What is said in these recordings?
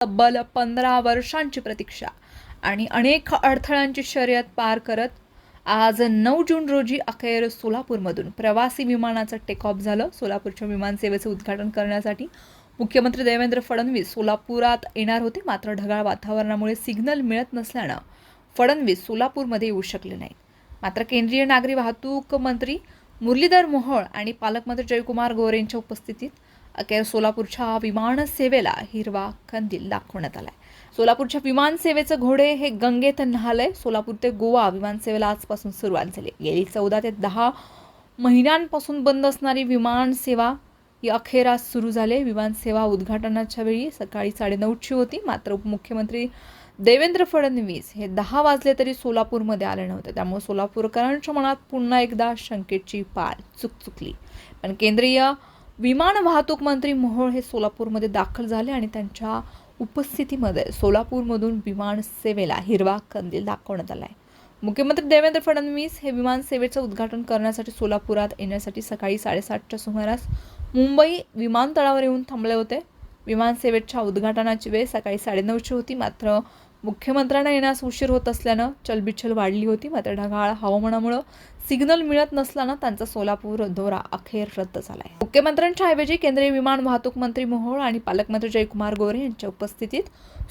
तब्बल पंधरा वर्षांची प्रतीक्षा आणि अनेक अडथळ्यांची शर्यत पार करत आज नऊ जून रोजी अखेर सोलापूरमधून प्रवासी विमानाचं टेकऑफ झालं. सोलापूरच्या विमानसेवेचं उद्घाटन करण्यासाठी मुख्यमंत्री देवेंद्र फडणवीस सोलापुरात येणार होते. मात्र ढगाळ वातावरणामुळे सिग्नल मिळत नसल्यानं फडणवीस सोलापूरमध्ये येऊ शकले नाहीत. मात्र केंद्रीय नागरी वाहतूक मंत्री मुरलीधर मोहोळ आणि पालकमंत्री जयकुमार गोरेंच्या उपस्थितीत अखेर सोलापूरच्या विमान सेवेला हिरवा कंदील दाखवण्यात आलाय. सोलापूरच्या विमान सेवेचं घोडे हे गंगेत न्हालय. सोलापूर ते गोवा विमानसेवेला आजपासून सुरुवात झाली. गेली चौदा ते दहा महिन्यांपासून बंद असणारी विमान सेवा ही अखेर आज सुरू झाले. विमानसेवा उद्घाटनाच्या वेळी सकाळी साडेनऊची होती. मात्र उपमुख्यमंत्री देवेंद्र फडणवीस हे दहा वाजले तरी सोलापूरमध्ये आले नव्हते. त्यामुळे सोलापूरकरांच्या मनात पुन्हा एकदा शंकेची पाल चुकचुकली. पण केंद्रीय विमान वाहतूक मंत्री मोहोळ हे सोलापूरमध्ये दाखल झाले आणि त्यांच्या उपस्थितीमध्ये सोलापूरमधून विमान सेवेला हिरवा कंदील दाखवण्यात आला आहे मुख्यमंत्री देवेंद्र फडणवीस हे विमान सेवेचं उद्घाटन करण्यासाठी सोलापुरात येण्यासाठी सकाळी साडेसातच्या सुमारास मुंबई विमानतळावर येऊन थांबले होते. विमानसेवेच्या उद्घाटनाची वेळ सकाळी साडेनऊची होती मात्र मुख्यमंत्र्यांना येण्यास उशीर होत असल्यानं चलबिचल वाढली होती. मात्र ढगाळ हवामानामुळं सिग्नल मिळत नसल्यानं त्यांचा सोलापूर दौरा अखेर रद्द झाला आहे मुख्यमंत्र्यांच्या ऐवजी केंद्रीय विमान वाहतूक मंत्री मोहोळ आणि पालकमंत्री जयकुमार गोरे यांच्या उपस्थितीत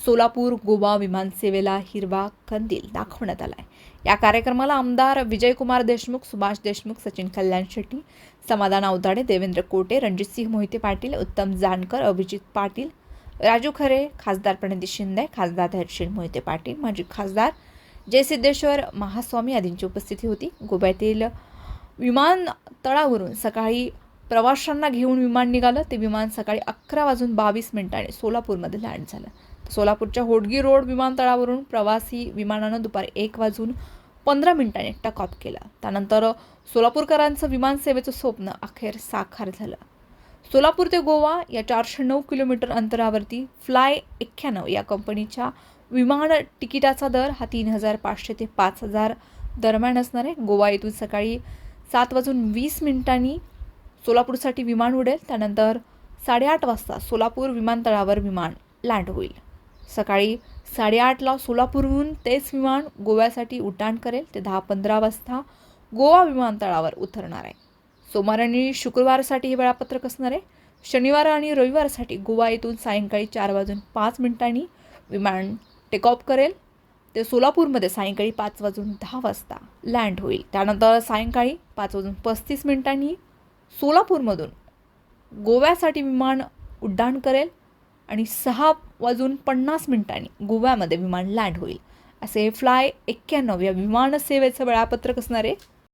सोलापूर गोवा विमानसेवेला हिरवा कंदील दाखवण्यात आला आहे या कार्यक्रमाला आमदार विजयकुमार देशमुख सुभाष देशमुख सचिन कल्याण शेट्टी समाधान अवताडे देवेंद्र कोटे रणजितसिंह मोहिते पाटील उत्तम जानकर अभिजित पाटील राजू खरे खासदार प्रणिती शिंदे खासदार धैर्यशील मोहिते पाटील माजी खासदार जय सिद्धेश्वर महास्वामी आदींची उपस्थिती होती. गोव्यातील विमानतळावरून सकाळी प्रवाशांना घेऊन विमान निघालं. ते विमान सकाळी अकरा वाजून बावीस मिनिटांनी सोलापूरमध्ये लँड झालं. सोलापूरच्या होडगी रोड विमानतळावरून प्रवासी विमानानं दुपारी एक वाजून पंधरा मिनिटांनी टकऑफ केला. त्यानंतर सोलापूरकरांचं विमानसेवेचं स्वप्न अखेर साकार झालं. सोलापूर ते गोवा या चारशे नऊ किलोमीटर अंतरावरती फ्लाय एक्क्याण्णव या कंपनीच्या विमान तिकिटाचा दर हा तीन हजार पाचशे ते पाच हजार दरम्यान असणार आहे. गोवा येथून सकाळी सात वाजून वीस मिनिटांनी सोलापूरसाठी विमान उडेल. त्यानंतर साडेआठ वाजता सोलापूर विमानतळावर विमान लँड होईल. सकाळी साडेआठला सोलापूरहून तेच विमान गोव्यासाठी उड्डाण करेल. ते दहा पंधरा वाजता गोवा विमानतळावर उतरणार आहे. सोमवार आणि शुक्रवारसाठी हे वेळापत्रक असणार आहे. शनिवार आणि रविवारसाठी गोवा येथून सायंकाळी चार वाजून पाच मिनिटांनी विमान टेक ऑफ करेल. ते सोलापूरमध्ये सायंकाळी पाच वाजून दहा वाजता लँड होईल. त्यानंतर सायंकाळी पाच वाजून पस्तीस मिनिटांनी सोलापूरमधून गोव्यासाठी विमान उड्डाण करेल आणि सहा वाजून पन्नास मिनिटांनी गोव्यामध्ये विमान लँड होईल. असे फ्लाय एक्क्याण्णव या विमानसेवेचं वेळापत्रक असणार आहे.